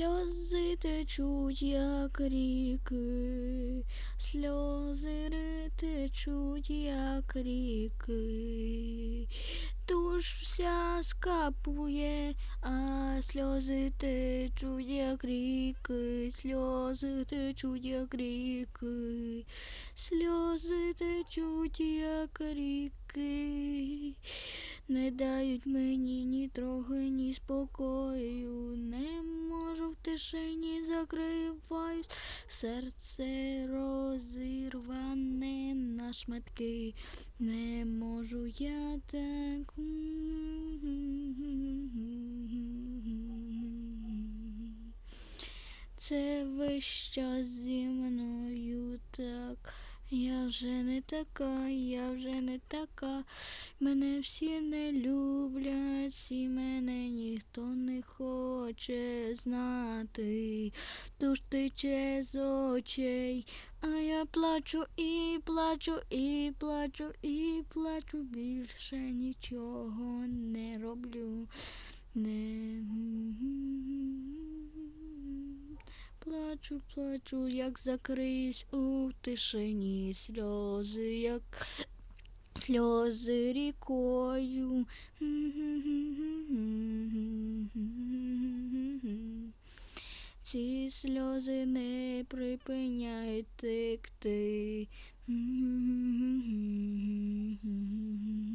Сльози течуть, як ріки, сльози течуть, як ріки. Душ вся скапує, а сльози течуть, як ріки, сльози течуть, як ріки, сльози течуть, як ріки. Не дають мені ні трохи, ні спокою, не можу в тишині закриваюсь, серце розірване на шматки, не можу я так. Це час зі мною так. Я вже не така, я вже така. Мене всі не люблять, і мене ніхто не хоче знати. Туж тече з очей, а я плачу і плачу, і плачу, і плачу. Більше нічого не роблю. Не... Плачу, плачу, як закриюсь у тишині сльози, як сльози рікою. Ці сльози не припиняють текти.